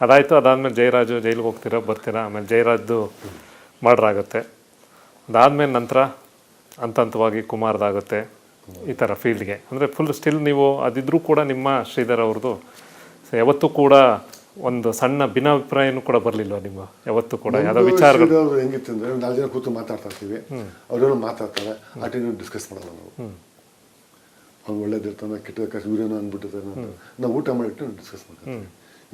ಅದಾಯಿತು ಅದಾದಮೇಲೆ ಜಯರಾಜು ಜೈಲಿಗೆ ಹೋಗ್ತೀರಾ ಬರ್ತೀರಾ ಆಮೇಲೆ ಜಯರಾಜ್ದು ಮರ್ಡರ್ ಆಗುತ್ತೆ ಅದಾದಮೇಲೆ ನಂತರ ಹಂತ ಹಂತವಾಗಿ ಕುಮಾರ್ದಾಗುತ್ತೆ ಈ ಥರ ಫೀಲ್ಡ್ಗೆ. ಅಂದರೆ ಫುಲ್ ಸ್ಟಿಲ್ ನೀವು ಅದಿದ್ರೂ ಕೂಡ ನಿಮ್ಮ ಶ್ರೀಧರ್ ಅವ್ರದ್ದು ಯಾವತ್ತೂ ಕೂಡ ಒಂದು ಸಣ್ಣ ಭಿನ್ನಾಭಿಪ್ರಾಯನೂ ಕೂಡ ಬರಲಿಲ್ಲ ನಿಮ್ಮ? ಯಾವತ್ತೂ ಕೂಡ? ಯಾವುದೋ ವಿಚಾರಗಳು? ಹೆಂಗಿತ್ತು ಅಂದರೆ ನಾಲ್ಕು ಜನ ಕೂತು ಮಾತಾಡ್ತಾ ಇರ್ತೀವಿ. ಅವರೇನು ಮಾತಾಡ್ತಾರೆ ಆ ಟೈಮ್ ಡಿಸ್ಕಸ್ ಮಾಡಲ್ಲ ನಾವು. ಅವ್ನು ಒಳ್ಳೇದಿರ್ತಾನೆ ಕೆಟ್ಟ ಕಾಸು ಇವ್ರೇನೋ ಅಂದ್ಬಿಟ್ಟಿರ್ತಾನೆ ನಾವು ಊಟ ಮಾಡಿಟ್ಟು ಡಿಸ್ಕಸ್ ಮಾಡ್ತೀವಿ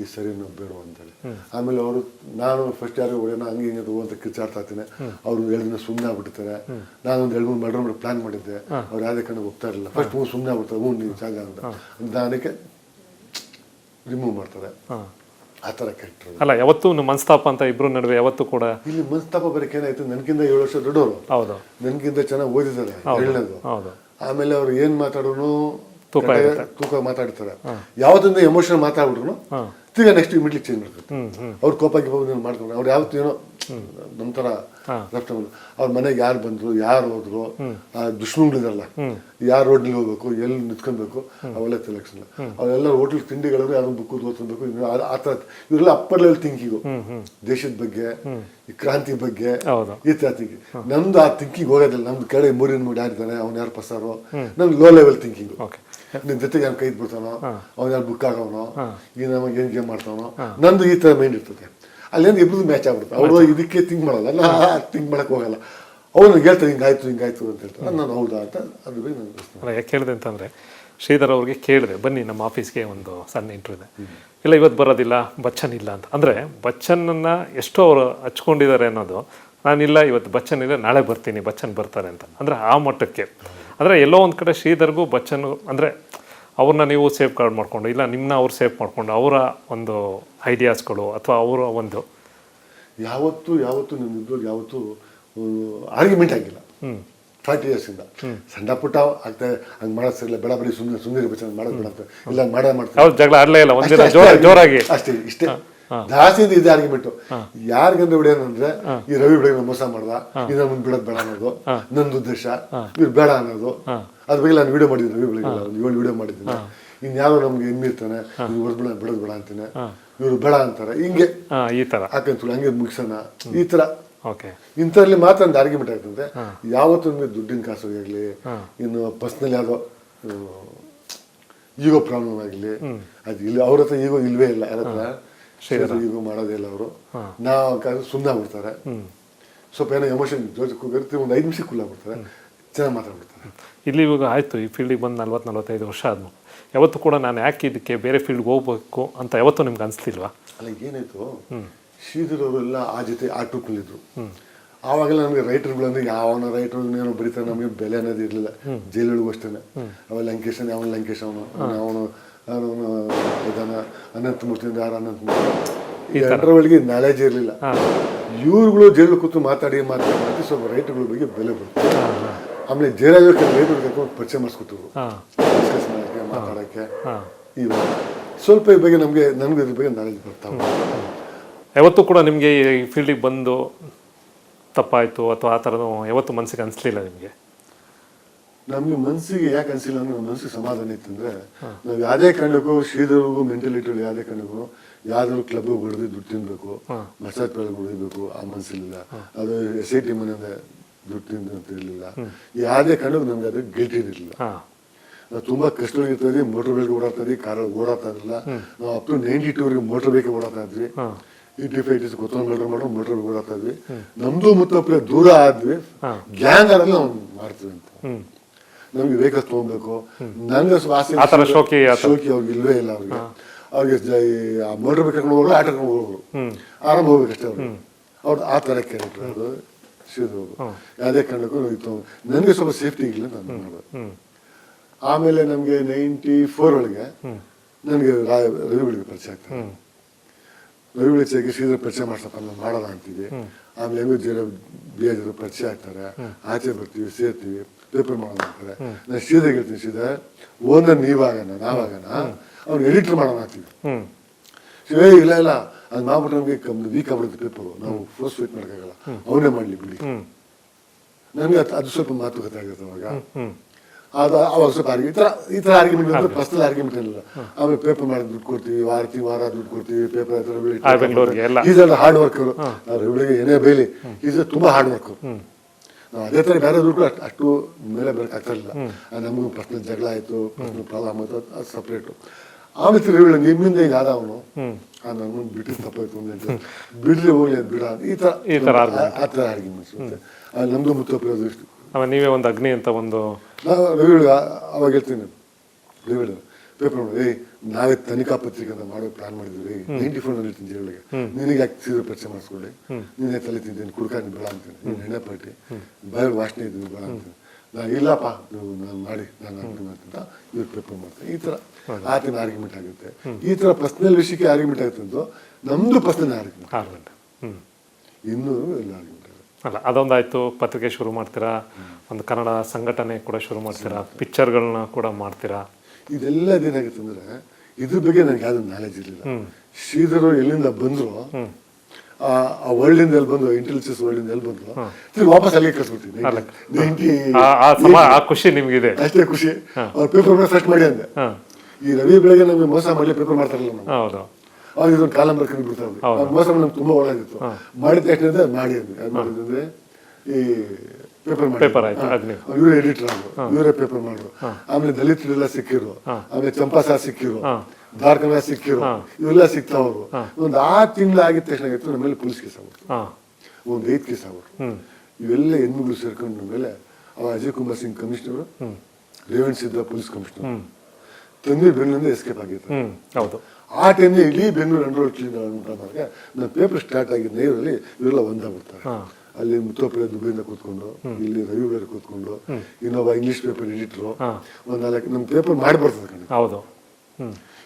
ಈ ಸರಿ ನಾವು ಬೇಡ ಅಂತೇಳಿ ಆಮೇಲೆ ಅವರು ನಾನು ಫಸ್ಟ್ ಯಾರು ಹೊಡೆಯೋಣ ಹಂಗೆ ಹಿಂಗೆ ಅಂತ ಕಿಚ್ಚಾಡ್ತಾ ಇರ್ತೀನಿ. ಅವ್ರು ಎರಡು ದಿನ ಸುಮ್ಮನೆ ಆಗ್ಬಿಡ್ತಾರೆ. ನಾನು ಒಂದು ಎರಡು ಮೂರು ಮರ್ಡರ್ ಮಾಡಿ ಪ್ಲಾನ್ ಮಾಡಿದ್ದೆ ಅವ್ರು ಯಾವುದೇ ಕಡೆ ಹೋಗ್ತಾ ಇರಲಿಲ್ಲ. ಫಸ್ಟ್ ಹ್ಞೂ ಸುಮ್ಮನೆ ಆಗ್ಬಿಡ್ತಾರೆ. ಹ್ಞೂ ನೀವು ಜಾಗ ಅಂತ. ನಿಧಾನಕ್ಕೆ ರಿಮೂವ್ ಮಾಡ್ತಾರೆ. ಆ ಥರ ಕ್ಯಾರೆಕ್ಟರ್ ಅಲ್ಲ ಯಾವತ್ತೂ ಮನಸ್ತಾಪ ಅಂತ ಇಬ್ಬರು ನಡುವೆ ಯಾವತ್ತೂ ಕೂಡ ಇಲ್ಲಿ ಮನಸ್ತಾಪ ಬರೋಕೆ ಏನಾಯ್ತು ನನಗಿಂತ ಏಳು ವರ್ಷ ದೊಡ್ಡವರು. ಹೌದು. ನನಗಿಂತ ಚೆನ್ನಾಗಿ ಓದಿದ್ದಾರೆ. ಹೇಳೋದು ಹೌದು. ಆಮೇಲೆ ಅವ್ರು ಏನು ಮಾತಾಡೋನು ತೂಕ ಮಾತಾಡ್ತಾರೆ. ಯಾವತ್ತಿಂದ ಎಮೋಷನ್ ಮಾತಾಡ್ಬಿಟ್ರು ತಿರ್ಗಾ ನೆಕ್ಸ್ಟ್ ಇಮಿಡಿಯೇಟ್ ಚೇಂಜ್ ಮಾಡ್ತಾರೆ. ಅವ್ರು ಕೋಪ ಹೋಗಿ ಮಾಡ್ಕೊಂಡು ಅವ್ರು ಯಾವತ್ತು ಏನೋ ನಮ್ಮ ಥರ ಅವ್ರ ಮನೆಗೆ ಯಾರು ಬಂದ್ರು ಯಾರು ಹೋದ್ರು ಆ ದುಶ್ಮನ್ಗಳಿದಾರಲ್ಲ ಯಾರು ರೋಡ್ನಲ್ಲಿ ಹೋಗ್ಬೇಕು ಎಲ್ಲಿ ನಿಂತ್ಕೊಬೇಕು ಅವೆಲ್ಲ ಸೆಲೆಕ್ಷನ್ ಅವೆಲ್ಲ ಹೋಟ್ಲ್ ತಿಂಡಿಗಳಂದ್ರೆ ಯಾರು ಬುಕ್ ಓದ್ಕೊಬೇಕು ಆ- ಥರ ಇವರೆಲ್ಲ ಅಪ್ಪರ್ ಲೆವೆಲ್ ಥಿಂಕಿಂಗು ದೇಶದ ಬಗ್ಗೆ ಈ ಕ್ರಾಂತಿ ಬಗ್ಗೆ ಈ ತರ ಥಿಂಕಿಂಗ್ ನಮ್ದು ಆ ಥಿಂಕಿಂಗ್ ಹೋಗೋದಿಲ್ಲ. ನಮ್ದು ಕೆಳಗೆ ಮೂರಿನ ಮೂಡಿ ಯಾರಿದ್ದಾರೆ ಅವ್ನು ಯಾರು ಪಸಾರೋ ನಮ್ದು ಲೋ ಲೆವೆಲ್ ಥಿಂಕಿಂಗ್ ಓಕೆ ನಿನ್ ಜೊತೆಗೆ ಅವ್ನು ಕೈ ಬಿಡ್ತಾನೋ ಅವ್ನು ಯಾರು ಬುಕ್ ಆಗೋನೋ ಈಗ ನಮಗೆ ಏನ್ ಗೇಮ್ ಮಾಡ್ತಾನೋ ನಂದು ಈ ತರ ಮೈಂಡ್ ಇರ್ತದೆ. ಅಲ್ಲೇನು ಇಬ್ಬರು ಮ್ಯಾಚ್ ಆಗ್ಬಿಡುತ್ತೆ. ಅವರು ಇದಕ್ಕೆ ತಿಂಕ್ ಮಾಡಲ್ಲ. ತಿಂಕ್ ಥಿಂಕ್ ಮಾಡಕ್ ಹೋಗಲ್ಲ. ಅವನು ಹೇಳ್ತಾರೆ ಹಿಂಗಾಯ್ತು ಹಿಂಗಾಯ್ತು ಅಂತ ಹೇಳ್ತಾರೆ ನಾನು ಹೌದಾ ಅಂತ ಅದ್ರ ಬಗ್ಗೆ ನಾನು ಯಾಕೆ ಹೇಳಿದೆ ಅಂತಂದರೆ ಶ್ರೀಧರ್ ಅವ್ರಿಗೆ ಕೇಳಿದೆ ಬನ್ನಿ ನಮ್ಮ ಆಫೀಸ್ಗೆ ಒಂದು ಸಣ್ಣ ಇಂಟ್ರ್ಯೂ ಇದೆ. ಇಲ್ಲ ಇವತ್ತು ಬರೋದಿಲ್ಲ ಬಚ್ಚನ್ ಇಲ್ಲ ಅಂತ. ಅಂದರೆ ಬಚ್ಚನನ್ನು ಎಷ್ಟೋ ಅವರು ಹಚ್ಕೊಂಡಿದ್ದಾರೆ ಅನ್ನೋದು ನಾನಿಲ್ಲ ಇವತ್ತು ಬಚ್ಚನ್ ಇಲ್ಲ ನಾಳೆ ಬರ್ತೀನಿ ಬಚ್ಚನ್ ಬರ್ತಾರೆ ಅಂತ. ಅಂದರೆ ಆ ಮಟ್ಟಕ್ಕೆ. ಅಂದರೆ ಎಲ್ಲೋ ಒಂದು ಕಡೆ ಶ್ರೀಧರ್ಗೂ ಬಚ್ಚನ್ ಅಂದರೆ ಅವ್ರನ್ನ ನೀವು ಸೇಫ್ ಗಾರ್ಡ್ ಮಾಡಿಕೊಂಡು ಇಲ್ಲ ನಿಮ್ಮನ್ನ ಅವ್ರು ಸೇಫ್ ಮಾಡಿಕೊಂಡು ಅವರ ಒಂದು ಐಡಿಯಾಸ್ಗಳು ಅಥವಾ ಅವರ ಒಂದು ಯಾವತ್ತು ಯಾವತ್ತೂ ನಿಮ್ಮ ಇಬ್ಬರು ಯಾವತ್ತೂ ಆರ್ಗ್ಯುಮೆಂಟ್ ಆಗಿಲ್ಲ. ಹ್ಞೂ ಫಾರ್ಟಿ ಇಯರ್ಸಿಂದ ಇಂದ. ಸಣ್ಣ ಪುಟ್ಟ ಆಗ್ತಾ ಹಂಗೆ ಮಾಡೋದ್ ಸರಿಲ್ಲ ಬೇಡ ಬರೀ ಸುಮ್ಮನೆ ಸುಂದರಿ ಬಚ್ಚ ಮಾಡೋದು ಬೇಡ ಇಲ್ಲ ಮಾಡೋದು ಮಾಡೇ ಮಾಡ್ತಾರೆ ಜಗಳ ಆಡಲೇ ಇಲ್ಲ. ಒಂದಿನ ಜೋರಾಗಿ. ಅಷ್ಟೇ ಇಷ್ಟೇ. ಜಾಸ್ತಿ ಇದೆ ಆರ್ಗ್ಯುಮೆಂಟ್ ಯಾರಿಗಂದ್ರೆ ಬಿಡೇನಂದ್ರೆ ಈ ರವಿ ಬೆಳಗ್ಗೆ ಮೋಸ ಮಾಡ್ದ ಇದನ್ನ ಮುಂದ್ ಬಿಡೋದ್ ಬೇಡ ಅನ್ನೋದು ನಂದು ಉದ್ದೇಶ ಇವ್ರು ಬೇಡ ಅನ್ನೋದು. ಅದ್ರ ಬಗ್ಗೆ ನಾನು ವಿಡಿಯೋ ಮಾಡಿದ್ದೀನಿ ರವಿ ಬೆಳಗ್ಗೆ ಒಂದು ಏಳು ವಿಡಿಯೋ ಮಾಡಿದ್ದೀನಿ. ಇನ್ಯಾರೋ ನಮ್ಗೆ ಹೆಮ್ಮಿರ್ತಾನೆ ಇವ್ರು ಹೊಡೆದ್ ಬೇಡ ಬಿಡೋದ್ ಬೇಡ ಅಂತಾನೆ. ಇವ್ರು ಬೇಡ ಅಂತಾರೆ. ಹಿಂಗೆ ಈ ತರ. ಹಾಕಂತ ಹಂಗೆ ಮುಗಿಸೋಣ. ಈ ತರ. ಇಂಥದ್ರಲ್ಲಿ ಮಾತ್ರ ಒಂದು ಆರ್ಗ್ಯುಮೆಂಟ್ ಆಗ್ತದೆ ಯಾವತ್ತೂ ನಮಗೆ ದುಡ್ಡಿನ ಕಾಸು ಆಗಲಿ ಇನ್ನು ಪರ್ಸ್ನಲ್ ಯಾವುದೋ ಈಗೋ ಪ್ರಾಬ್ಲಮ್ ಆಗಲಿ ಅದು ಇಲ್ಲಿ ಅವ್ರ ಹತ್ರ ಈಗೋ ಇಲ್ವೇ ಇಲ್ಲ ಯಾರ ಹತ್ರ? ಈಗೋ ಮಾಡೋದೇ ಇಲ್ಲ ಅವರು. ನಾವು ಸುಮ್ಮನೆ ಬಿಡ್ತಾರೆ ಸ್ವಲ್ಪ ಏನೋ ಎಮೋಷನ್ ಕೂಗಿರ್ತೀವಿ ಒಂದು ಐದು ನಿಮಿಷ ಕೂಲಾಗ್ಬಿಡ್ತಾರೆ ಚೆನ್ನಾಗಿ ಮಾತಾಡ್ಬಿಡ್ತಾರೆ. ಇಲ್ಲಿ ಇವಾಗ ಆಯಿತು ಈ ಫೀಲ್ಡಿಗೆ ಬಂದು ನಲ್ವತ್ತು ನಲ್ವತ್ತೈದು ವರ್ಷ ಆದ್ಮೇಲೆ ಯಾವತ್ತು ಕೂಡ ನಾನು ಯಾಕೆ ಇದಕ್ಕೆ ಬೇರೆ ಫೀಲ್ಡ್ಗೆ ಹೋಗ್ಬೇಕು ಅಂತ ಯಾವತ್ತೂ ನಿಮ್ಗೆ ಅನಿಸ್ತಿಲ್ವಾ ಅಲ್ಲ ಏನಾಯ್ತು ಶ್ರೀಧರ್ ಅವರೆಲ್ಲ ಆ ಜೊತೆ ಆ ಟ್ರೂಪಲ್ಲಿದ್ರು ಆವಾಗೆಲ್ಲ ನಮಗೆ ರೈಟರ್ಗಳಂದ್ರೆ ಯಾವನ ರೈಟರ್ ಏನೋ ಬರೀತಾರೆ ನಮಗೆ ಬೆಲೆ ಅನ್ನೋದು ಇರಲಿಲ್ಲ ಜೈಲೊಳಗೂ ಅಷ್ಟೇ ಅವ ಲಂಕೇಶನ್ ಅವನ ಲಂಕೇಶ್ ಅವನು ಅವನು ಅವನು ಇದನ್ನು ಅನಂತಮೂರ್ತಿ ಅಂದ್ರೆ ಯಾರು ಅನಂತಮೂರ್ತಿ ಈ ಒಳಗೆ ನಾಲೆಜ್ ಇರಲಿಲ್ಲ. ಇವ್ರುಗಳು ಜೈಲು ಕೂತು ಮಾತಾಡಿ ಮಾತಾಡಿ ಸ್ವಲ್ಪ ರೈಟ್ಗಳ ಬಗ್ಗೆ ಬೆಲೆ ಬರುತ್ತೆ. ಆಮೇಲೆ ಜೈಲಾಗಿ ರೈಟರ್ ಕರ್ಕೊಂಡು ಪರಿಚಯ ಮಾಡಿಸ್ಕೊತಿದ್ರು. ಡಿಸ್ಕಸ್ ಮಾಡೋಕ್ಕೆ ಮಾತಾಡೋಕ್ಕೆ ಇವಾಗ ಸ್ವಲ್ಪ ಈ ಬಗ್ಗೆ ನಮಗೆ ನನಗೆ ಇದ್ರ ಬಗ್ಗೆ ನಾಲೆಜ್ ಬರ್ತಾವೆ ಯಾವತ್ತೂ ಕೂಡ ನಿಮಗೆ ಈ ಫೀಲ್ಡಿಗೆ ಬಂದು ತಪ್ಪಾಯಿತು ಅಥವಾ ಆ ಥರನೂ ಯಾವತ್ತೂ ಮನಸ್ಸಿಗೆ ಅನಿಸ್ಲಿಲ್ಲ ನಿಮಗೆ? ನಮ್ಗೆ ಮನಸ್ಸಿಗೆ ಯಾಕೆ ಅನಿಸಿಲ್ಲ ಅಂದ್ರೆ ನಮ್ಮ ಮನಸ್ಸಿಗೆ ಸಮಾಧಾನ ಇತ್ತಂದ್ರೆ ನಾವು ಯಾವುದೇ ಕಾರಣಕ್ಕೂ ಶ್ರೀಧರ್ಗೂ ಮೆಂಟಲಿಟಿ ಯಾವುದೇ ಕಾರಣಕ್ಕೂ ಯಾವ್ದಾದ್ರು ಕ್ಲಬ್ ಹೊಡೆದು ದುಡ್ಡು ತಿನ್ಬೇಕು ಮಸಾಜ್ ಪಾರ್ಲರ್ ಹೊಡಿಬೇಕು ಆ ಮನಸ್ಸಿಲ್ಲ ಅದು ಎಸ್ ಐ ಟಿ ಮನೆಯಿಂದ ದುಡ್ಡು ತಿಂದು ಅಂತ ಇರಲಿಲ್ಲ. ಯಾವುದೇ ಕಾರಣಕ್ಕೂ ನಮ್ಗೆ ಅದು ಗಿಲ್ಟಿ ಇರಲಿಲ್ಲ. ನಾವು ತುಂಬಾ ಕಷ್ಟವಾಗಿರ್ತದೆ ಮೋಟರ್ ಬೈಕ್ ಓಡಾಡ್ತಾ ಇದ್ವಿ ಕಾರಲ್ಲಿ ಓಡಾಡ್ತಾ ಇರಲಿಲ್ಲ. ನಾವು ಅಪ್ ಟು ನೈಂಟಿ ಟೂವರೆಗೆ ಮೋಟರ್ ಬೈಕ್ ಓಡಾಡ್ತಾ ಇದ್ವಿ. ಏಯ್ಟಿ ಫೈವ್ ಡೇಸ್ ಗೊತ್ತೊಂದು ಮೀಟರ್ ಮಾಡೋ ಮೋಟರ್ ಓಡಾಡ್ತಾ ಇದ್ವಿ. ನಮ್ದು ಮುತ್ತಪ್ಪಲೆ ದೂರ ಆದ್ವಿ. ಗ್ಯಾಂಗ್ ಅದನ್ನ ನಾವು ಮಾಡ್ತೀವಿ ಅಂತ. ನಮ್ಗೆ ವಿವೇಕ ತಗೊಬೇಕು. ನನಗೆ ಥರ ಶೋಕಿ. ಶೋಕಿ ಅವ್ರಿಗೆ ಇಲ್ವೇ ಇಲ್ಲ ಅವ್ರಿಗೆ. ಅವ್ರಿಗೆ ಮೋಟರ್ ಬೈಕ್ ಕರ್ಕೊಂಡು ಹೋಗೋರು ಆಟ ಕರ್ಕೊಂಡು ಆರಾಮ್ ಆರಾಮ ಹೋಗ್ಬೇಕಷ್ಟೇ ಅವ್ರು. ಅವ್ರು ಆ ಥರ ಕ್ಯಾರೆಕ್ಟರ್ ಅದು. ಶ್ರೀಧರ್ ಯಾವುದೇ ಕಾರಣಕ್ಕೂ ಇತ್ತು ನನಗೆ ಸ್ವಲ್ಪ ಸೇಫ್ಟಿ ಇಲ್ಲ ನಾನು ಮಾಡೋದು ಆಮೇಲೆ ನಮಗೆ ನೈಂಟಿ ಫೋರ್ ಒಳಗೆ ನನಗೆ ರವಿ ಬೆಳಿಗ್ಗೆ ಪರಿಚಯ ಆಗ್ತದೆ ರವಿ ಬೆಳಿಗ್ಗೆ ಸೀದ್ರ ಪರಿಚಯ ಮಾಡ್ಸಪ್ಪ ನಾವು ಮಾಡೋಣ ಅಂತೀವಿ ಆಮೇಲೆ ಹೆಂಗೋ ಜನ ಬಿ ಪರಿಚಯ ಆಗ್ತಾರೆ. ಆಚೆ ಬರ್ತೀವಿ ಸೇರ್ತೀವಿ. ಪೇಪರ್ ಮಾಡೋಣ ಅಂತಾರೆ. ನಾನು ಶ್ರೀಧರ್ ಹೇಳ್ತೀನಿ ಸೀದಾ ಓನರ್ ನೀವಾಗಣ ನಾವಾಗಣ ಅವ್ನು ಎಡಿಟರ್ ಮಾಡೋಣ ಅಂತೀವಿ ಏ ಇಲ್ಲ ಇಲ್ಲ ಅದು ಮಾಡ್ಬಿಟ್ಟು ನಮಗೆ ಕಮ್ಮಿ ವೀಕ್ ಆಗ್ಬಿಡುತ್ತೆ ಪೇಪರ್ ನಾವು ಫೋರ್ಸ್ ವೇಟ್ ಮಾಡೋಕ್ಕಾಗಲ್ಲ ಅವನೇ ಮಾಡಲಿ ಬಿಡಿ. ನನಗೆ ಅದು ಸ್ವಲ್ಪ ಮಾತುಕತೆ ಆಗುತ್ತೆ ಅವಾಗ. ಅದು ಅವಾಗ ಸ್ವಲ್ಪ ಆರ್ಗಿ ಈ ಥರ ಈ ಥರ ಆರ್ಗ್ಯುಮೆಂಟ್ ಅಂದ್ರೆ ಪರ್ಸನಲ್ ಆರ್ಗ್ಯುಮೆಂಟ್ ಇಲ್ಲ ಆಮೇಲೆ ಪೇಪರ್ ಮಾಡಿ ದುಡ್ಡು ಕೊಡ್ತೀವಿ ವಾರ ತಿಂಗ್ ವಾರ ದುಡ್ಡು ಕೊಡ್ತೀವಿ ಪೇಪರ್ ಹತ್ರ ಎಲ್ಲ. ಹಾರ್ಡ್ ಅವ್ರ ರವಿಳಿಗೆ ಏನೇ ಬೇಲಿ ಈಸ್ ತುಂಬಾ ಹಾರ್ಡ್ ವರ್ಕರ್ ನಾವು ಅದೇ ಥರ ಬೇರೆ ದುಡ್ಡು ಅಷ್ಟು ಅಷ್ಟು ಮೇಲೆ ಬರೋಕ್ಕಾಗ್ತಿರಲಿಲ್ಲ ನಮಗೂ ಪ್ರಶ್ನೆ ಜಗಳ ಆಯಿತು ಪ್ರಶ್ನೆ ಪ್ರಾಬ್ಲಮ್ ಆಯಿತು ಅದು ಸಪ್ರೇಟು ಆಮೇಲೆ ಹೇಳಿ ನಿಮ್ಮಿಂದ ಹಿಂಗೆ ಆದ ಅವನು? ನಾನು ಬಿಟ್ಟು ತಪ್ಪಾಯ್ತು ಅಂತ ಬಿಡ್ಲಿ ಹೋಗ್ಲಿ ಅದು ಬಿಡ. ಈ ಥರ ಈ ಥರ ಆ- ಥರ ಆರ್ಗ್ಯುಮೆಂಟ್ಸ್ ಮುತ್ತ ಮುತ್ತಪ್ಪ ಇಷ್ಟು. ಆಮೇಲೆ ನೀವೇ ಒಂದು ಅಗ್ನಿ ಅಂತ ಒಂದು ನಾವು ರವಿಗಳು ಅವಾಗ ಹೇಳ್ತೀನಿ. ರವಿಗಳು ಪೇಪರ್ ಮಾಡಿದ್ವಿ ನಾವೇ ತನಿಖಾ ಪತ್ರಿಕೆ ಅಂತ ಮಾಡೋ ಪ್ಲಾನ್ ಮಾಡಿದ್ವಿ. ನೈಂಟಿ ಫೋರ್ನಲ್ಲಿ ಜೈಲಿಗೆ ನಿನಗೆ ಯಾಕೆ ಸೀರೆ ಪರಿಚಯ ಮಾಡಿಸ್ಕೊಳ್ಳಿ? ನೀನೇ ತಲೆ ತಿಂತೀನಿ ಕುಡ್ಕ ನೀನು ಬೇಡ ಅಂತೀನಿ ನೀನು ಎಣ್ಣೆ ಪಾಟಿ ಬಯಲು ವಾಸನೆ ಇದ್ದೀನಿ ಬೇಡ ಅಂತೀನಿ ನಾನು ಇಲ್ಲಪ್ಪ ನೀವು ನಾನು ಮಾಡಿ ನಾನು ಅಂತೀನಿ ಅಂತ ಇವ್ರು ಪೇಪರ್ ಮಾಡ್ತೀನಿ ಈ ಥರ ಆತನ ಆರ್ಗ್ಯುಮೆಂಟ್ ಆಗುತ್ತೆ. ಈ ಥರ ಪರ್ಸ್ನಲ್ ವಿಷಯಕ್ಕೆ ಆರ್ಗ್ಯುಮೆಂಟ್ ಆಗುತ್ತೆ ಅಂತ ನಮ್ದು ಪರ್ಸ್ನಲ್ ಆರ್ಗ್ಯುಮೆಂಟ್ ಇನ್ನೂ ಎಲ್ಲ ಆರ್ಗ್ಯುಮೆಂಟ್ ಅಲ್ಲ ಅದೊಂದಾಯ್ತು. ಪತ್ರಿಕೆ ಶುರು ಮಾಡ್ತೀರಾ? ಒಂದು ಕನ್ನಡ ಸಂಘಟನೆ ಕೂಡ ಶುರು ಮಾಡ್ತೀರಾ? ಪಿಕ್ಚರ್ಗಳನ್ನ ಕೂಡ ಮಾಡ್ತೀರಾ? ಇದೆಲ್ಲ ಏನಾಗುತ್ತೆ ಅಂದ್ರೆ ಇದ್ರ ಬಗ್ಗೆ ನನಗೆ ಯಾವ್ದು ನಾಲೆಜ್ ಇರಲಿಲ್ಲ. ಶ್ರೀಧರ್ ಎಲ್ಲಿಂದ ಬಂದ್ರು ಆ ವರ್ಲ್ಡ್ ಇಂದ ಎಲ್ಲಿ ಬಂದ್ರು ಇಂಟೆಲಿಜೆನ್ಸ್ ವರ್ಲ್ಡ್ ಇಂದ ಎಲ್ಲಿ ಬಂದ್ರು ತಿರ್ಗಿ ವಾಪಸ್ ಅಲ್ಲಿಗೆ ಕಳ್ಸ್ಬಿಡ್ತೀನಿ. ಖುಷಿ ನಿಮ್ಗಿದೆ. ಅಷ್ಟೇ ಖುಷಿ. ಅವ್ರ ಪೇಪರ್ ಸರ್ಚ್ ಮಾಡಿ ಅಂದೆ. ಈ ರವಿ ಬೆಳಗ್ಗೆ ನಮಗೆ ಮೋಸ ಮಾಡಿ ಪೇಪರ್ ಮಾಡ್ತಾರಲ್ಲ ನಾವು ಹೌದು. ಅವಾಗ ಇದೊಂದು ಕಾಲಂ ಬರ್ಕೊಂಡು ಬಿಡ್ತಾರೆ ಮೋಸ ಮಾಡಿ ನಮ್ಗೆ ತುಂಬಾ ಒಳಗಿತ್ತು ಮಾಡಿದ ತಕ್ಷಣ ಮಾಡಿ ಅಂದ್ರೆ ಅದು ಮಾಡಿದ್ರೆ ಈ ಪೇಪರ್ ಪೇಪರ್ ಆಯ್ತು ಇವರೇ ಎಡಿಟರ್ ಇವರೇ ಪೇಪರ್ ಮಾಡ್ರು ಆಮೇಲೆ ದಲಿತರೆಲ್ಲ ಸಿಕ್ಕಿರು ಆಮೇಲೆ ಚಂಪಾಸ ಸಿಕ್ಕಿರು ಧಾರ್ಕನ ಸಿಕ್ಕಿರು ಇವೆಲ್ಲ ಸಿಕ್ತಾವ್ರು ಒಂದು ಆರು ತಿಂಗಳು ಆಗಿದ ತಕ್ಷಣ ಆಗಿತ್ತು ನಮ್ಮ ಮೇಲೆ ಪೊಲೀಸ್ ಕೇಸ್ ಆಗ್ಬಿಟ್ಟು ಒಂದು ಐದು ಕೇಸ್ ಆಗ್ಬಿಟ್ರು. ಇವೆಲ್ಲ ಹೆಣ್ಮಗಳು ಸೇರ್ಕೊಂಡ ಮೇಲೆ ಅವ Ajay Kumar Singh commissioner Revan Siddha police commissioner. ತಂದೆ ಬೆಂಗಳೂರಿಂದ ಎಸ್ಕೇಪ್ ಆಗಿತ್ತು. ಹೌದು. ಆ ಟೈಮ್ ಇಡೀ ಬೆಂಗಳೂರು ಅಂಡರ್ ಕ್ಲೀನ್ ಅಂದಾಗ ನನ್ನ ಪೇಪರ್ ಸ್ಟಾರ್ಟ್ ಆಗಿದ್ದ ನೀರಲ್ಲಿ ಇವೆಲ್ಲ ಒಂದಾಗ್ಬಿಡ್ತಾರೆ ಅಲ್ಲಿ ಮುತ್ತೋಪುರ ದುಬೈಯಿಂದ ಕೂತ್ಕೊಂಡು ಇಲ್ಲಿ ರವಿ ಬೇರೆ ಕೂತ್ಕೊಂಡು ಇನ್ನೊಬ್ಬ ಇಂಗ್ಲಿಷ್ ಪೇಪರ್ ಎಡಿಟ್ರು ಒಂದ್ ನಾಲ್ಕು ನಮ್ಮ ಪೇಪರ್ ಮಾಡಿ ಬರ್ತದೆ ಕಣೆ ಹೌದು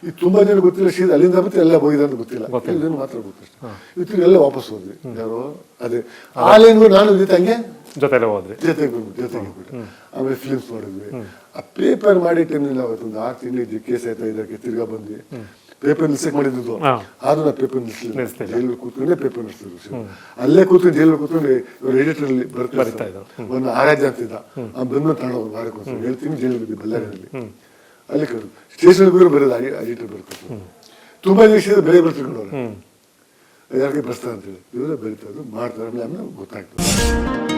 ಈ ತುಂಬಾ ಜನ ಗೊತ್ತಿಲ್ಲ ಸೀದಾ ಅಲ್ಲಿಂದ ಮತ್ತೆ ಎಲ್ಲ ಹೋಗಿದೆ ಅಂತ ಗೊತ್ತಿಲ್ಲ. ಜನ ಮಾತ್ರ ಗೊತ್ತಷ್ಟೇ. ಇವತ್ತಿನ ಎಲ್ಲ ವಾಪಸ್ ಹೋದ್ವಿ. ಯಾರು ಅದೇ. ಆ ಲೈನ್ಗೂ ನಾನು ಹಂಗೆ? ಜೊತೆಲೆ ಹೋದ್ರಿ ಜೊತೆಗೆ ಬಂದ್ಬಿಟ್ಟು ಜೊತೆಗೆ ಬಿಟ್ಟು ಆಮೇಲೆ ಫಿಲ್ಮ್ಸ್ ಮಾಡಿದ್ವಿ ಆ ಪೇಪರ್ ಮಾಡಿ ಟೈಮ್ನಲ್ಲಿ ಅವತ್ತೊಂದು ಆರು ತಿಂಗಳಿಗೆ ಕೇಸ್ ಆಯ್ತಾ ಇದಕ್ಕೆ ತಿರ್ಗಾ ಬಂದ್ವಿ. ಪೇಪರ್ ನಿಲ್ಸಕ್ ಮಾಡಿದ್ದು ಆದ್ರೆ ನಾ ಪೇಪರ್ ನಿಲ್ಸಲಿಲ್ಲ. ಜೈಲಲ್ಲಿ ಕೂತ್ಕೊಂಡೆ ಪೇಪರ್ ನಿಲ್ಸಿದ್ರು ಅಲ್ಲೇ ಕೂತ್ಕೊಂಡು ಜೈಲಲ್ಲಿ ಕೂತ್ಕೊಂಡು ಇವ್ರು ಎಡಿಟರ್ ಅಲ್ಲಿ ಬರ್ತಾ ಬರ್ತಾರೆ ಒಂದು ಒಂದು ಆರಾಧ್ಯ ಅಂತಿದ್ದ ಅವ್ನು ಬಂದು ತಗೊಂಡು ವಾರಕ್ಕೆ ಒಂದ್ಸಲ ಹೇಳ್ತೀನಿ ಜೈಲ್ ಬಿದ್ದು ಬಳ್ಳಾರಿಯಲ್ಲಿ ಅಲ್ಲಿ ಕರೆದು. ಸ್ಟೇಷನ್ ಹೋಗಿ ಬರೋದು ಎಡಿಟರ್ ಬರ್ತಾರೆ. ತುಂಬಾ ದೇಶದ ಬೇರೆ ಬರ್ತಿಕೊಂಡವ್ರೆ ಯಾರಿಗೆ ಬರ್ತಾರೆ ಅಂತೇಳಿ ಇವರೇ ಬರೀತಾರೆ ಮಾಡ್ತಾರೆ ಆಮೇಲೆ ಗೊತ್ತಾಗ್ತದೆ.